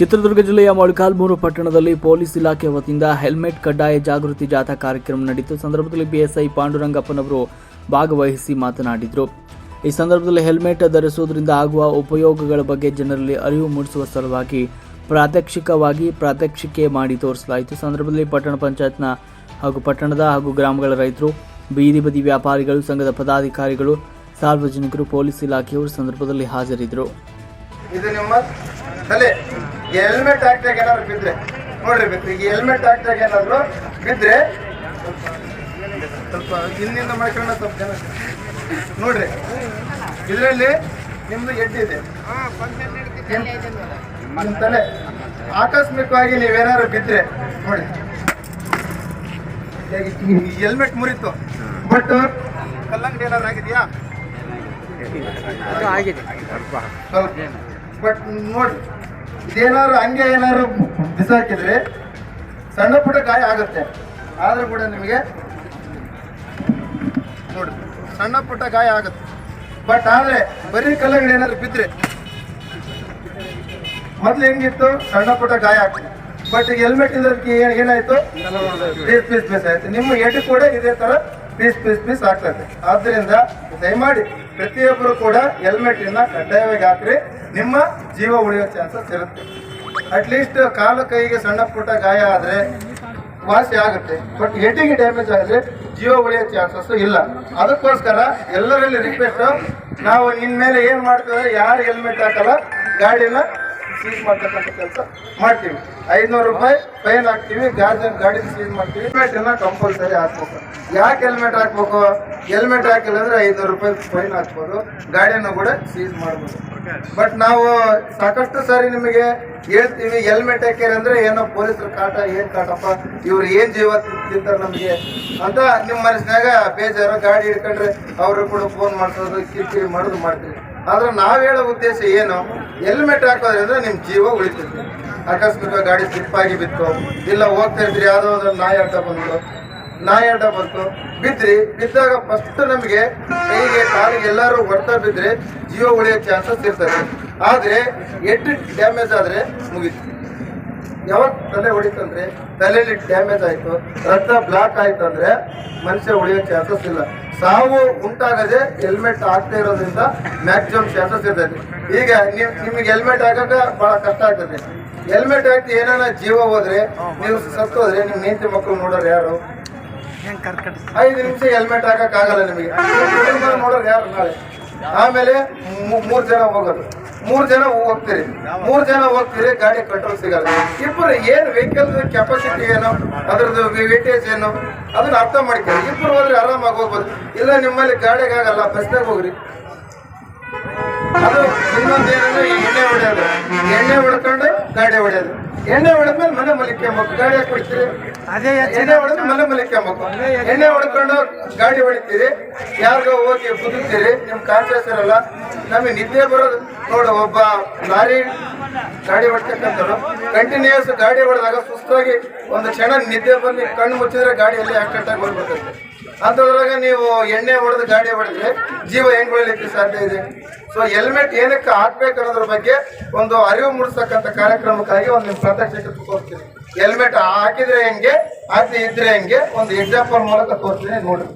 ಚಿತ್ರದುರ್ಗ ಜಿಲ್ಲೆಯ ಮೊಳಕಾಲ್ಮೂರು ಪಟ್ಟಣದಲ್ಲಿ ಪೊಲೀಸ್ ಇಲಾಖೆ ವತಿಯಿಂದ ಹೆಲ್ಮೆಟ್, ಕಡ್ಡಾಯ ಜಾಗೃತಿ ಜಾಥಾ ಕಾರ್ಯಕ್ರಮ ನಡೆಯಿತು ಸಂದರ್ಭದಲ್ಲಿ ಬಿಎಸ್ಐ ಪಾಂಡುರಂಗಪ್ಪನವರು ಭಾಗವಹಿಸಿ ಮಾತನಾಡಿದರು. ಈ ಸಂದರ್ಭದಲ್ಲಿ ಹೆಲ್ಮೆಟ್ ಧರಿಸುವುದರಿಂದ ಆಗುವ ಉಪಯೋಗಗಳ ಬಗ್ಗೆ ಜನರಲ್ಲಿ ಅರಿವು ಮೂಡಿಸುವ ಸಲುವಾಗಿ ಪ್ರಾತ್ಯಕ್ಷಿಕವಾಗಿ ಪ್ರಾತ್ಯಕ್ಷಿಕೆ ಮಾಡಿ ತೋರಿಸಲಾಯಿತು. ಸಂದರ್ಭದಲ್ಲಿ ಪಟ್ಟಣ ಪಂಚಾಯತ್ನ ಹಾಗೂ ಪಟ್ಟಣದ ಹಾಗೂ ಗ್ರಾಮಗಳ ರೈತರು, ಬೀದಿ ಬದಿ ವ್ಯಾಪಾರಿಗಳು, ಸಂಘದ ಪದಾಧಿಕಾರಿಗಳು, ಸಾರ್ವಜನಿಕರು, ಪೊಲೀಸ್ ಇಲಾಖೆಯವರು ಸಂದರ್ಭದಲ್ಲಿ ಹಾಜರಿದ್ದರು. ಹೆಲ್ಮೆಟ್ ಹಾಕ್ದಾಗ ಏನಾದ್ರು ಬಿದ್ರೆ ನೋಡ್ರಿ ಬಿದ್ರಿ ಈಗ ಹೆಲ್ಮೆಟ್ ಹಾಕ್ದಾಗ ಏನಾದ್ರು ಬಿದ್ರೆ ಸ್ವಲ್ಪ ಹಿಂದಿಂದ ಮಾಡ್ಕೊಂಡ ಸ್ವಲ್ಪ ಜನ ನೋಡ್ರಿ ಇದರಲ್ಲಿ ನಿಮ್ದು ಎಡ್ಡಿದೆ ನಿಮ್ಮ ತಲೆ. ಆಕಸ್ಮಿಕವಾಗಿ ನೀವೇನಾದ್ರು ಬಿದ್ರೆ ನೋಡಿ ಹೆಲ್ಮೆಟ್ ಮುರಿತು. ಬಟ್ ಕಲ್ಲಂಗಡಿ ಏನಾದ್ರು ಆಗಿದೆಯಾ? ಸ್ವಲ್ಪ ಬಟ್ ನೋಡಿ ಇದೇನಾದ್ರು ಹಂಗೆ ಏನಾದ್ರು ಬಿಸಾಕಿದ್ರೆ ಸಣ್ಣ ಪುಟ್ಟ ಗಾಯ ಆಗುತ್ತೆ. ಆದರೂ ಕೂಡ ನಿಮಗೆ ನೋಡಿ, ಸಣ್ಣ ಪುಟ್ಟ ಗಾಯ ಆಗುತ್ತೆ. ಬಟ್ ಆದ್ರೆ ಬರೀ ಕಲ್ಲಂಗಡಿ ಏನಾದ್ರು ಬಿದ್ರೆ ಮೊದ್ಲು ಹೆಂಗಿತ್ತು? ಸಣ್ಣ ಪುಟ್ಟ ಗಾಯ ಆಗ್ತದೆ. ಬಟ್ ಹೆಲ್ಮೆಟ್ ಇದ್ದದಕ್ಕೆ ಏನಾಯ್ತು? ಪೀಸ್ ಪೀಸ್ ಪೀಸ್ ಆಯ್ತು. ನಿಮ್ಮ ಹೆಡ್ ಕೂಡ ಇದೇ ತರ ಪೀಸ್ ಪೀಸ್ ಪೀಸ್ ಆಗ್ತದೆ ಆದ್ದರಿಂದ ದಯಮಾಡಿ ಪ್ರತಿಯೊಬ್ಬರು ಕೂಡ ಹೆಲ್ಮೆಟ್ ಇನ್ನ ಕಡ್ಡಾಯವಾಗಿ ಹಾಕ್ರಿ. ನಿಮ್ಮ ಜೀವ ಉಳಿಯೋ ಚಾನ್ಸಸ್ ಇರುತ್ತೆ. ಅಟ್ಲೀಸ್ಟ್ ಕಾಲು ಕೈಗೆ ಸಣ್ಣ ಪುಟ್ಟ ಗಾಯ ಆದರೆ ವಾಸಿ ಆಗುತ್ತೆ. ಬಟ್ ಹೆಡ್ಡಿಗೆ ಡ್ಯಾಮೇಜ್ ಆದರೆ ಜೀವ ಉಳಿಯೋ ಚಾನ್ಸಸ್ ಇಲ್ಲ. ಅದಕ್ಕೋಸ್ಕರ ಎಲ್ಲರಲ್ಲಿ ರಿಕ್ವೆಸ್ಟ್ ನಾವು ಇನ್ಮೇಲೆ ಏನು ಮಾಡ್ತೇವೆ ಯಾರು ಹೆಲ್ಮೆಟ್ ಹಾಕಲ್ಲ, ಗಾಡಿನ ಸೀಸ್ ಮಾಡ್ತಕ್ಕಂಥ ಕೆಲಸ ಮಾಡ್ತೀವಿ. ಐನೂರು ರೂಪಾಯಿ ಫೈನ್ ಹಾಕ್ತೀವಿ ಗಾಡಿ ಗಾಡಿ ಸೀಸ್ ಮಾಡ್ತೀವಿ. ಹೆಲ್ಮೆಟ್ ಅನ್ನ ಕಂಪಲ್ಸರಿ ಹಾಕ್ಬೇಕು. ಯಾಕೆ ಹೆಲ್ಮೆಟ್ ಹಾಕ್ಬೇಕು? ಹೆಲ್ಮೆಟ್ ಹಾಕಿಲ್ಲ ಅಂದ್ರೆ ಐನೂರು ರೂಪಾಯಿ ಫೈನ್ ಹಾಕ್ಬೋದು. ಗಾಡಿಯನ್ನು ಕೂಡ ಸೀಸ್ ಮಾಡ್ಬೋದು. ಬಟ್ ನಾವು ಸಾಕಷ್ಟು ಸಾರಿ ನಿಮಗೆ ಹೇಳ್ತೀವಿ ಹೆಲ್ಮೆಟ್ ಹಾಕ್ಯಾರ ಅಂದ್ರೆ ಏನೋ ಪೊಲೀಸರ ಕಾಟ ಏನ್ ಕಾಟಪ್ಪ ಇವ್ರು ಏನ್ ಜೀವ ತಿಂತಾರೆ ನಮಗೆ ಅಂತ ನಿಮ್ಮ ಮನಸ್ಸಿನಾಗ ಬೇಜಾರು ಗಾಡಿ ಹಿಡ್ಕೊಂಡ್ರೆ ಅವರು ಕೂಡ ಫೋನ್ ಮಾಡ್ಸೋದು ಕಿರಿಕಿರಿ ಮಾಡೋದು ಮಾಡ್ತೀವಿ. ಆದ್ರೆ ನಾವ್ ಹೇಳೋ ಉದ್ದೇಶ ಏನು? ಹೆಲ್ಮೆಟ್ ಹಾಕೋದ್ರಿಂದ ನಿಮ್ ಜೀವ ಉಳಿತೈತಿ ಆಕಸ್ಮಿಕ ಗಾಡಿ ಸ್ಲಿಪ್ ಆಗಿ ಬಿತ್ತು. ಇಲ್ಲ ಹೋಗ್ತಾ ಇದ್ರಿ ಯಾವ್ದೋ ಒಂದು ನಾಯಿ ಅಡ್ಡ ಬಂತು ನಾಯಿ ಅಡ್ಡ ಬಂತು. ಬಿದ್ರಿ, ಬಿದ್ದಾಗ ಫಸ್ಟ್ ನಮಗೆ ಕೈಗೆ, ಕಾಲಿಗೆ ಎಲ್ಲರೂ ಹೊಡ್ತಾ ಬಿದ್ರೆ ಜೀವ ಉಳಿಯೋ ಚಾನ್ಸಸ್ ಇರ್ತದೆ. ಆದ್ರೆ ಎಡ್ ಡ್ಯಾಮೇಜ್ ಆದ್ರೆ ಮುಗೀತು. ಯಾವಾಗ ತಲೆ ಹೊಡಿತಂದ್ರೆ ತಲೆಯಲ್ಲಿ ಡ್ಯಾಮೇಜ್ ಆಯ್ತು ರಕ್ತ ಬ್ಲಾಕ್ ಆಯ್ತು ಅಂದ್ರೆ ಮನುಷ್ಯ ಉಳಿಯೋ ಚಾನ್ಸಸ್ ಇಲ್ಲ. ಸಾವು ಉಂಟಾಗದೆ ಹೆಲ್ಮೆಟ್ ಹಾಕ್ತಾ ಇರೋದ್ರಿಂದ ಮ್ಯಾಕ್ಸಿಮಮ್ ಚಾನ್ಸಸ್ ಇರ್ತದೆ. ಈಗ ನೀವು ನಿಮಗೆ ಹೆಲ್ಮೆಟ್ ಹಾಕಕ ಬಹಳ ಕಷ್ಟ ಆಗ್ತದೆ. ಹೆಲ್ಮೆಟ್ ಹಾಕಿ ಏನಾರ ಜೀವ ಹೋದ್ರೆ ನೀವು ಸತ್ತೋದ್ರೆ ನಿಮ್ ನೀತಿ ಮಕ್ಕಳು ನೋಡೋರು ಯಾರು? ಐದು ನಿಮಿಷ ಹೆಲ್ಮೆಟ್ ಹಾಕಕ್ ಆಗಲ್ಲ ನಿಮಗೆ ನೋಡೋರು ಯಾರು ನಾಳೆ? ಆಮೇಲೆ ಮೂರ್ ಜನ ಹೋಗೋದು. ಮೂರ್ ಜನ ಹೋಗ್ತೀರಿ. ಮೂರ್ ಜನ ಹೋಗ್ತೀರಿ ಗಾಡಿ ಕಂಟ್ರೋಲ್ ಸಿಗಲ್ಲ. ಇಬ್ಬರು ಏನ್ ವೆಹಿಕಲ್ ಕೆಪಾಸಿಟಿ ಏನು ಅದ್ರದ್ದು ವೇಟೇಜ್ ಏನು ಅದನ್ನ ಅರ್ಥ ಮಾಡ್ಕೊಳ್ಳಿ. ಇಬ್ಬರು ಹೋದ್ರೆ ಆರಾಮಾಗಿ ಹೋಗ್ಬೋದು. ಇಲ್ಲ ನಿಮ್ಮಲ್ಲಿ ಗಾಡಿಗೆ ಆಗಲ್ಲ ಬಸ್ನಾಗ ಹೋಗ್ರಿ. ಅದು ಇನ್ನೊಂದೇನಂದ್ರೆ ಎಣ್ಣೆ ಹೊಡೆಯೋದು. ಎಣ್ಣೆ ಹೊಡ್ಕೊಂಡು ಗಾಡಿ ಹೊಡೆಯೋದು. ಎಣ್ಣೆ ಹೊಡೆದ್ಮೇಲೆ ಮನೆ ಮಲಿಕ್ಕೊಂಬೇಕು ಗಾಡಿ ಯಾಕೆ ಹೊಡಿತೀರಿ? ಅದೇ ಎಣ್ಣೆ ಹೊಡೆದ್ರೆ ಮನೆ ಮಲಿಕ್ಕೊಂಬೇಕು ಎಣ್ಣೆ ಹೊಡ್ಕೊಂಡು ಗಾಡಿ ಹೊಡಿತೀರಿ. ಯಾರಿಗೋ ಹೋಗಿ ಕುದುತ್ತೀರಿ ನಿಮ್ ಕಾನ್ಸಿಯಸ್ ಇರಲ್ಲ. ನಮಗೆ ನಿದ್ದೆ ಬರೋದು ನೋಡು, ಒಬ್ಬ ಲಾರಿ ಗಾಡಿ ಹೊಡ್ತಕ್ಕಂಥವ್ರು. ಕಂಟಿನ್ಯೂಸ್ ಗಾಡಿ ಹೊಡೆದಾಗ ಸುಸ್ತಾಗಿ ಒಂದು ಕ್ಷಣ ನಿದ್ದೆ ಬರಲಿ, ಕಣ್ಣು ಮುಚ್ಚಿದ್ರೆ ಗಾಡಿಯಲ್ಲಿ ಆಕ್ಸಿಡೆಂಟ್ ಆಗಿ ಹೋಗ್ಬಿಡ್ತೈತೆ ಅಂಥದ್ರಾಗ ನೀವು ಎಣ್ಣೆ ಹೊಡೆದು ಗಾಡಿ ಹೊಡೆದ್ರೆ ಜೀವ ಹೆಂಗ್ ಉಳಿಲಿಕ್ಕೆ ಸಾಧ್ಯ ಇದೆ? ಸೊ ಹೆಲ್ಮೆಟ್ ಏನಕ್ಕೆ ಹಾಕ್ಬೇಕು ಅನ್ನೋದ್ರ ಬಗ್ಗೆ ಒಂದು ಅರಿವು ಮೂಡಿಸ್ತಕ್ಕಂಥ ಕಾರ್ಯಕ್ರಮಕ್ಕಾಗಿ ಒಂದು ನಿಮ್ಮ ಪ್ರಾತ್ಯಕ್ಷಿಕೆ ತೋರಿಸ್ತೀನಿ. ಹೆಲ್ಮೆಟ್ ಹಾಕಿದ್ರೆ ಹೆಂಗೆ ಹಾಕಿ ಇದ್ರೆ ಹೆಂಗೆ, ಒಂದು ಎಕ್ಸಾಂಪಲ್ ಮೂಲಕ ತೋರಿಸ್ತೀನಿ ನೋಡಿ